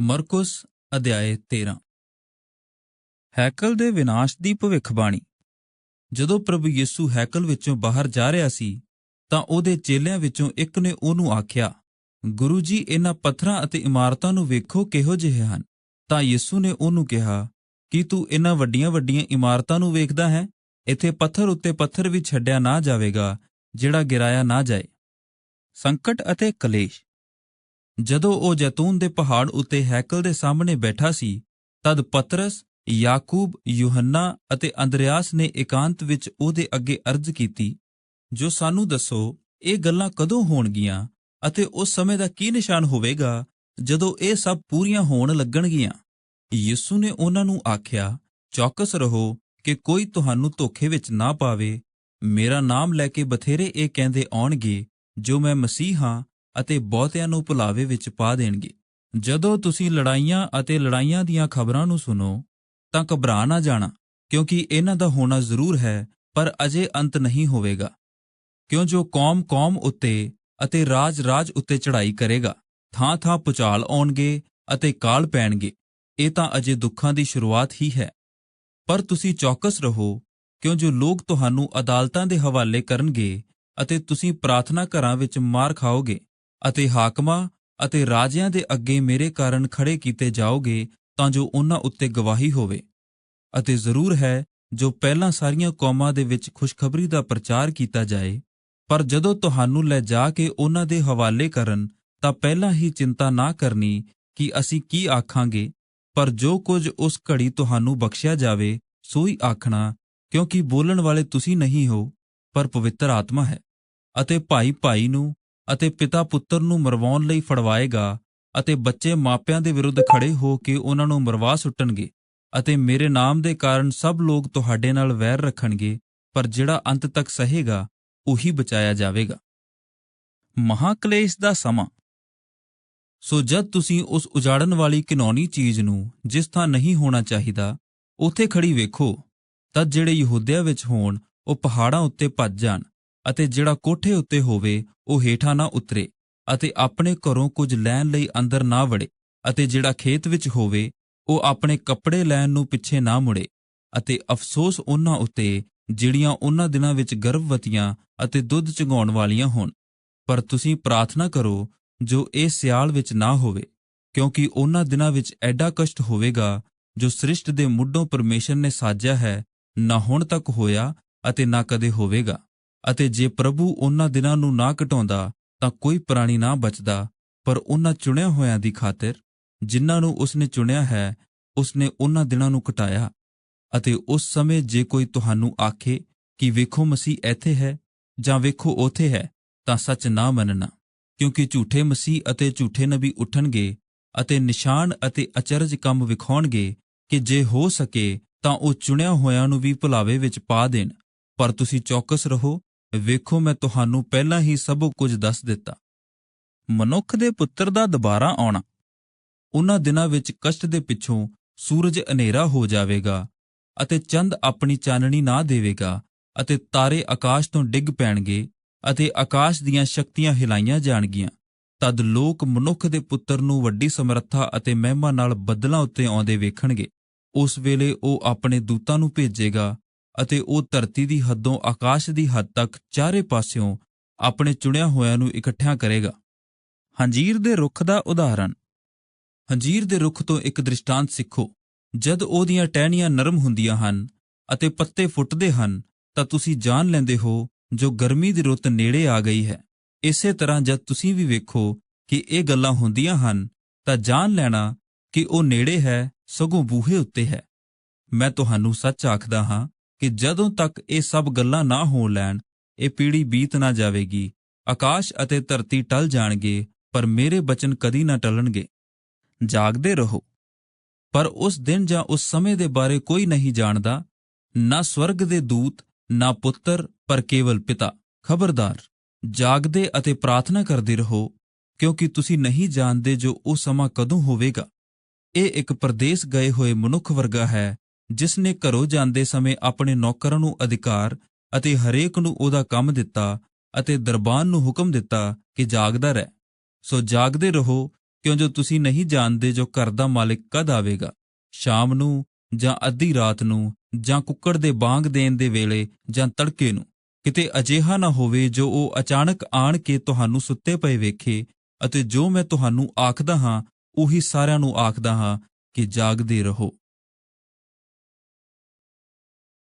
ਮਰਕੁਸ, ਅਧਿਆਏ 13 ਹੈਕਲ ਦੇ ਵਿਨਾਸ਼ ਦੀ ਭਵਿੱਖਬਾਣੀ। ਜਦੋਂ ਪ੍ਰਭੂ ਯਿਸੂ ਹੈਕਲ ਵਿੱਚੋਂ ਬਾਹਰ ਜਾ ਰਿਹਾ ਸੀ, ਤਾਂ ਉਹਦੇ ਚੇਲਿਆਂ ਵਿੱਚੋਂ ਇੱਕ ਨੇ ਉਹਨੂੰ ਆਖਿਆ, ਗੁਰੂ ਜੀ, ਇਹਨਾਂ ਪੱਥਰਾਂ ਅਤੇ ਇਮਾਰਤਾਂ ਨੂੰ ਵੇਖੋ ਕਿਹੋ ਜਿਹੇ ਹਨ। ਤਾਂ ਯਿਸੂ ਨੇ ਉਹਨੂੰ ਕਿਹਾ, ਕਿ ਤੂੰ ਇਹਨਾਂ ਵੱਡੀਆਂ-ਵੱਡੀਆਂ ਇਮਾਰਤਾਂ ਨੂੰ ਵੇਖਦਾ ਹੈ? ਇੱਥੇ ਪੱਥਰ ਉੱਤੇ ਪੱਥਰ ਵੀ ਛੱਡਿਆ ਨਾ ਜਾਵੇਗਾ, ਜਿਹੜਾ ਗਿਰਾਇਆ ਨਾ ਜਾਏ। ਸੰਕਟ ਅਤੇ ਕਲੇਸ਼। ਜਦੋਂ ਉਹ ਜੈਤੂਨ ਦੇ ਪਹਾੜ ਉੱਤੇ ਹੈਕਲ ਦੇ ਸਾਹਮਣੇ ਬੈਠਾ ਸੀ, ਤਦ ਪਤਰਸ, ਯਾਕੂਬ, ਯੂਹੰਨਾ ਅਤੇ ਅੰਦਰਿਆਸ ਨੇ ਇਕਾਂਤ ਵਿੱਚ ਉਹਦੇ ਅੱਗੇ ਅਰਜ਼ ਕੀਤੀ, ਜੋ ਸਾਨੂੰ ਦੱਸੋ, ਇਹ ਗੱਲਾਂ ਕਦੋਂ ਹੋਣਗੀਆਂ ਅਤੇ ਉਸ ਸਮੇਂ ਦਾ ਕੀ ਨਿਸ਼ਾਨ ਹੋਵੇਗਾ ਜਦੋਂ ਇਹ ਸਭ ਪੂਰੀਆਂ ਹੋਣ ਲੱਗਣਗੀਆਂ? ਯਿਸੂ ਨੇ ਉਹਨਾਂ ਨੂੰ ਆਖਿਆ, ਚੌਕਸ ਰਹੋ ਕਿ ਕੋਈ ਤੁਹਾਨੂੰ ਧੋਖੇ ਵਿੱਚ ਨਾ ਪਾਵੇ। ਮੇਰਾ ਨਾਮ ਲੈ ਕੇ ਬਥੇਰੇ ਇਹ ਕਹਿੰਦੇ ਆਉਣਗੇ, ਜੋ ਮੈਂ ਮਸੀਹ ਹਾਂ ਅਤੇ ਬਹੁਤਿਆਂ ਨੂੰ ਭੁਲਾਵੇ ਵਿੱਚ ਪਾ ਦੇਣਗੇ। ਜਦੋਂ ਤੁਸੀਂ ਲੜਾਈਆਂ ਅਤੇ ਲੜਾਈਆਂ ਦੀਆਂ ਖਬਰਾਂ ਨੂੰ ਸੁਣੋ, ਤਾਂ ਘਬਰਾ ਨਾ ਜਾਣਾ, ਕਿਉਂਕਿ ਇਹਨਾਂ ਦਾ ਹੋਣਾ ਜ਼ਰੂਰ ਹੈ, ਪਰ ਅਜੇ ਅੰਤ ਨਹੀਂ ਹੋਵੇਗਾ। ਕਿਉਂ ਜੋ ਕੌਮ ਕੌਮ ਉੱਤੇ ਅਤੇ ਰਾਜ ਰਾਜ ਉੱਤੇ ਚੜ੍ਹਾਈ ਕਰੇਗਾ ਥਾਂ ਥਾਂ ਪੁਚਾਲ ਆਉਣਗੇ ਅਤੇ ਕਾਲ ਪੈਣਗੇ, ਇਹ ਤਾਂ ਅਜੇ ਦੁੱਖਾਂ ਦੀ ਸ਼ੁਰੂਆਤ ਹੀ ਹੈ। ਪਰ ਤੁਸੀਂ ਚੌਕਸ ਰਹੋ, ਕਿਉਂ ਜੋ ਲੋਕ ਤੁਹਾਨੂੰ ਅਦਾਲਤਾਂ ਦੇ ਹਵਾਲੇ ਕਰਨਗੇ ਅਤੇ ਤੁਸੀਂ ਪ੍ਰਾਰਥਨਾ ਘਰਾਂ ਵਿੱਚ ਮਾਰ ਖਾਓਗੇ। ਅਤੇ ਹਾਕਮਾਂ ਅਤੇ ਰਾਜਿਆਂ ਦੇ ਅੱਗੇ ਮੇਰੇ ਕਾਰਨ ਖੜੇ ਕੀਤੇ ਜਾਓਗੇ ਤਾਂ ਜੋ ਉਹਨਾਂ ਉੱਤੇ ਗਵਾਹੀ ਹੋਵੇ। ਅਤੇ ਜ਼ਰੂਰ ਹੈ, ਜੋ ਪਹਿਲਾਂ ਸਾਰੀਆਂ ਕੌਮਾਂ ਦੇ ਵਿੱਚ ਖੁਸ਼ਖਬਰੀ ਦਾ ਪ੍ਰਚਾਰ ਕੀਤਾ ਜਾਏ, ਪਰ ਜਦੋਂ ਤੁਹਾਨੂੰ ਲੈ ਜਾ ਕੇ ਉਹਨਾਂ ਦੇ ਹਵਾਲੇ ਕਰਨ, ਤਾਂ ਪਹਿਲਾਂ ਹੀ ਚਿੰਤਾ ਨਾ ਕਰਨੀ ਕਿ ਅਸੀਂ ਕੀ ਆਖਾਂਗੇ, ਪਰ ਜੋ ਕੁਝ ਉਸ ਘੜੀ ਤੁਹਾਨੂੰ ਬਖਸ਼ਿਆ ਜਾਵੇ, ਸੋ ਹੀ ਆਖਣਾ, ਕਿਉਂਕਿ ਬੋਲਣ ਵਾਲੇ ਤੁਸੀਂ ਨਹੀਂ ਹੋ, ਪਰ ਪਵਿੱਤਰ ਆਤਮਾ ਹੈ। ਅਤੇ ਭਾਈ ਭਾਈ ਨੂੰ ਅਤੇ ਪਿਤਾ ਪੁੱਤਰ ਨੂੰ ਮਰਵਾਉਣ ਲਈ ਫੜਵਾਏਗਾ ਅਤੇ ਬੱਚੇ ਮਾਪਿਆਂ ਦੇ ਵਿਰੁੱਧ ਖੜੇ ਹੋ ਕੇ ਉਹਨਾਂ ਨੂੰ ਮਰਵਾ ਸੁੱਟਣਗੇ ਅਤੇ ਮੇਰੇ ਨਾਮ ਦੇ ਕਾਰਨ ਸਭ ਲੋਕ ਤੁਹਾਡੇ ਨਾਲ ਵੈਰ ਰੱਖਣਗੇ, ਪਰ ਜਿਹੜਾ ਅੰਤ ਤੱਕ ਸਹੇਗਾ, ਉਹੀ ਬਚਾਇਆ ਜਾਵੇਗਾ। ਮਹਾਕਲੇਸ਼ ਦਾ ਸਮਾਂ। ਸੋ ਜਦ ਤੁਸੀਂ ਉਸ ਉਜਾੜਨ ਵਾਲੀ ਘਿਨੌਣੀ ਚੀਜ਼ ਨੂੰ ਜਿਸ ਥਾਂ ਨਹੀਂ ਹੋਣਾ ਚਾਹੀਦਾ, ਉੱਥੇ ਖੜੀ ਵੇਖੋ, ਤਦ ਜਿਹੜੇ ਯਹੂਦਿਆ ਵਿੱਚ ਹੋਣ, ਉਹ ਪਹਾੜਾਂ ਉੱਤੇ ਭੱਜ ਜਾਣ। ਅਤੇ ਜਿਹੜਾ ਕੋਠੇ ਉੱਤੇ ਹੋਵੇ, ਉਹ ਹੇਠਾਂ ਨਾ ਉਤਰੇ ਅਤੇ ਆਪਣੇ ਘਰੋਂ ਕੁਝ ਲੈਣ ਲਈ ਅੰਦਰ ਨਾ ਵੜੇ ਅਤੇ ਜਿਹੜਾ ਖੇਤ ਵਿੱਚ ਹੋਵੇ, ਉਹ ਆਪਣੇ ਕੱਪੜੇ ਲੈਣ ਨੂੰ ਪਿੱਛੇ ਨਾ ਮੁੜੇ ਅਤੇ ਅਫਸੋਸ ਉਹਨਾਂ ਉੱਤੇ, ਜਿਹੜੀਆਂ ਉਹਨਾਂ ਦਿਨਾਂ ਵਿੱਚ ਗਰਭਵਤੀਆਂ ਅਤੇ ਦੁੱਧ ਚੁੰਘਾਉਣ ਵਾਲੀਆਂ ਹੋਣ। ਪਰ ਤੁਸੀਂ ਪ੍ਰਾਰਥਨਾ ਕਰੋ, ਜੋ ਇਹ ਸਿਆਲ ਵਿੱਚ ਨਾ ਹੋਵੇ, ਕਿਉਂਕਿ ਉਹਨਾਂ ਦਿਨਾਂ ਵਿੱਚ ਐਡਾ ਕਸ਼ਟ ਹੋਵੇਗਾ, ਜੋ ਸ੍ਰਿਸ਼ਟ ਦੇ ਮੁੱਢੋਂ ਪਰਮੇਸ਼ਰ ਨੇ ਸਾਜਿਆ ਹੈ, ਨਾ ਹੁਣ ਤੱਕ ਹੋਇਆ ਅਤੇ ਨਾ ਕਦੇ ਹੋਵੇਗਾ। ਅਤੇ ਜੇ ਪ੍ਰਭੂ ਉਹਨਾਂ ਦਿਨਾਂ ਨੂੰ ਨਾ ਘਟਾਉਂਦਾ, ਤਾਂ ਕੋਈ ਪ੍ਰਾਣੀ ਨਾ ਬਚਦਾ, ਪਰ ਉਹਨਾਂ ਚੁਣਿਆ ਹੋਇਆਂ ਦੀ ਖਾਤਰ, ਜਿਨ੍ਹਾਂ ਨੂੰ ਉਸਨੇ ਚੁਣਿਆ ਹੈ, ਉਸਨੇ ਉਹਨਾਂ ਦਿਨਾਂ ਨੂੰ ਘਟਾਇਆ। ਅਤੇ ਉਸ ਸਮੇਂ ਜੇ ਕੋਈ ਤੁਹਾਨੂੰ ਆਖੇ ਕਿ ਵੇਖੋ ਮਸੀਹ ਇੱਥੇ ਹੈ, ਜਾਂ ਵੇਖੋ ਉਥੇ ਹੈ, ਤਾਂ ਸੱਚ ਨਾ ਮੰਨਣਾ, ਕਿਉਂਕਿ ਝੂਠੇ ਮਸੀਹ ਅਤੇ ਝੂਠੇ ਨਬੀ ਉੱਠਣਗੇ ਅਤੇ ਨਿਸ਼ਾਨ ਅਤੇ ਅਚਰਜ ਕੰਮ ਵਿਖਾਉਣਗੇ ਕਿ ਜੇ ਹੋ ਸਕੇ, ਤਾਂ ਉਹ ਚੁਣਿਆ ਹੋਇਆਂ ਨੂੰ ਵੀ ਭੁਲਾਵੇ ਵਿੱਚ ਪਾ ਦੇਣ। ਪਰ ਤੁਸੀਂ ਚੌਕਸ ਰਹੋ ਵੇਖੋ, ਮੈਂ ਤੁਹਾਨੂੰ ਪਹਿਲਾਂ ਹੀ ਸਭ ਕੁਝ ਦੱਸ ਦਿੱਤਾ। ਮਨੁੱਖ ਦੇ ਪੁੱਤਰ ਦਾ ਦੁਬਾਰਾ ਆਉਣਾ। ਉਹਨਾਂ ਦਿਨਾਂ ਵਿੱਚ ਕਸ਼ਟ ਦੇ ਪਿੱਛੋਂ ਸੂਰਜ ਹਨੇਰਾ ਹੋ ਜਾਵੇਗਾ ਅਤੇ ਚੰਦ ਆਪਣੀ ਚਾਨਣੀ ਨਾ ਦੇਵੇਗਾ ਅਤੇ ਤਾਰੇ ਆਕਾਸ਼ ਤੋਂ ਡਿੱਗ ਪੈਣਗੇ ਅਤੇ ਆਕਾਸ਼ ਦੀਆਂ ਸ਼ਕਤੀਆਂ ਹਿਲਾਈਆਂ ਜਾਣਗੀਆਂ। ਤਦ ਲੋਕ ਮਨੁੱਖ ਦੇ ਪੁੱਤਰ ਨੂੰ ਵੱਡੀ ਸਮਰੱਥਾ ਅਤੇ ਮਹਿਮਾ ਨਾਲ ਬੱਦਲਾਂ ਉੱਤੇ ਆਉਂਦੇ ਵੇਖਣਗੇ। ਉਸ ਵੇਲੇ ਉਹ ਆਪਣੇ ਦੂਤਾਂ ਨੂੰ ਭੇਜੇਗਾ ਅਤੇ ਉਹ ਧਰਤੀ ਦੀ ਹੱਦੋਂ ਆਕਾਸ਼ ਦੀ ਹੱਦ ਤੱਕ ਚਾਰੇ ਪਾਸਿਓਂ ਆਪਣੇ ਚੁਣਿਆ ਹੋਇਆਂ ਨੂੰ ਇਕੱਠਿਆਂ ਕਰੇਗਾ। ਹੰਜੀਰ ਦੇ ਰੁੱਖ ਦਾ ਉਦਾਹਰਣ। ਹੰਜੀਰ ਦੇ ਰੁੱਖ ਤੋਂ ਇੱਕ ਦ੍ਰਿਸ਼ਟਾਂਤ ਸਿੱਖੋ। ਜਦ ਉਹਦੀਆਂ ਟਹਿਣੀਆਂ ਨਰਮ ਹੁੰਦੀਆਂ ਹਨ ਅਤੇ ਪੱਤੇ ਫੁੱਟਦੇ ਹਨ, ਤਾਂ ਤੁਸੀਂ ਜਾਣ ਲੈਂਦੇ ਹੋ ਜੋ ਗਰਮੀ ਦੀ ਰੁੱਤ ਨੇੜੇ ਆ ਗਈ ਹੈ। ਇਸੇ ਤਰ੍ਹਾਂ ਜਦ ਤੁਸੀਂ ਵੀ ਵੇਖੋ ਕਿ ਇਹ ਗੱਲਾਂ ਹੁੰਦੀਆਂ ਹਨ, ਤਾਂ ਜਾਣ ਲੈਣਾ ਕਿ ਉਹ ਨੇੜੇ ਹੈ, ਸਗੋਂ ਬੂਹੇ ਉੱਤੇ ਹੈ। ਮੈਂ ਤੁਹਾਨੂੰ ਸੱਚ ਆਖਦਾ ਹਾਂ ਕਿ ਜਦੋਂ ਤੱਕ ਇਹ ਸਭ ਗੱਲਾਂ ਨਾ ਹੋ ਲੈਣ, ਇਹ ਪੀੜ੍ਹੀ ਬੀਤ ਨਾ ਜਾਵੇਗੀ, ਆਕਾਸ਼ ਅਤੇ ਧਰਤੀ ਟਲ ਜਾਣਗੇ, ਪਰ ਮੇਰੇ ਬਚਨ ਕਦੀ ਨਾ ਟਲਣਗੇ। ਜਾਗਦੇ ਰਹੋ। ਪਰ ਉਸ ਦਿਨ ਜਾਂ ਉਸ ਸਮੇਂ ਦੇ ਬਾਰੇ ਕੋਈ ਨਹੀਂ ਜਾਣਦਾ, ਨਾ ਸਵਰਗ ਦੇ ਦੂਤ, ਨਾ ਪੁੱਤਰ, ਪਰ ਕੇਵਲ ਪਿਤਾ। ਖਬਰਦਾਰ, ਜਾਗਦੇ ਅਤੇ ਪ੍ਰਾਰਥਨਾ ਕਰਦੇ ਰਹੋ, ਕਿਉਂਕਿ ਤੁਸੀਂ ਨਹੀਂ ਜਾਣਦੇ ਜੋ ਉਹ ਸਮਾਂ ਕਦੋਂ ਹੋਵੇਗਾ। ਇਹ ਇੱਕ ਪਰਦੇਸ ਗਏ ਹੋਏ ਮਨੁੱਖ ਵਰਗਾ ਹੈ ਜਿਸ ਨੇ ਘਰੋਂ ਜਾਂਦੇ ਸਮੇਂ ਆਪਣੇ ਨੌਕਰਾਂ ਨੂੰ ਅਧਿਕਾਰ ਅਤੇ ਹਰੇਕ ਨੂੰ ਉਹਦਾ ਕੰਮ ਦਿੱਤਾ ਅਤੇ ਦਰਬਾਨ ਨੂੰ ਹੁਕਮ ਦਿੱਤਾ ਕਿ ਜਾਗਦਾ ਰਹਿ, ਸੋ ਜਾਗਦੇ ਰਹੋ ਕਿਉਂ ਜੋ ਤੁਸੀਂ ਨਹੀਂ ਜਾਣਦੇ ਜੋ ਘਰ ਦਾ ਮਾਲਿਕ ਕਦ ਆਵੇਗਾ, ਸ਼ਾਮ ਨੂੰ ਜਾਂ ਅੱਧੀ ਰਾਤ ਨੂੰ ਜਾਂ ਕੁੱਕੜ ਦੇ ਬਾਂਗ ਦੇਣ ਦੇ ਵੇਲੇ ਜਾਂ ਤੜਕੇ ਨੂੰ, ਕਿਤੇ ਅਜਿਹਾ ਨਾ ਹੋਵੇ ਜੋ ਉਹ ਅਚਾਨਕ ਆਣ ਕੇ ਤੁਹਾਨੂੰ ਸੁੱਤੇ ਪਏ ਵੇਖੇ ਅਤੇ ਜੋ ਮੈਂ ਤੁਹਾਨੂੰ ਆਖਦਾ ਹਾਂ, ਉਹੀ ਸਾਰਿਆਂ ਨੂੰ ਆਖਦਾ ਹਾਂ ਕਿ ਜਾਗਦੇ ਰਹੋ।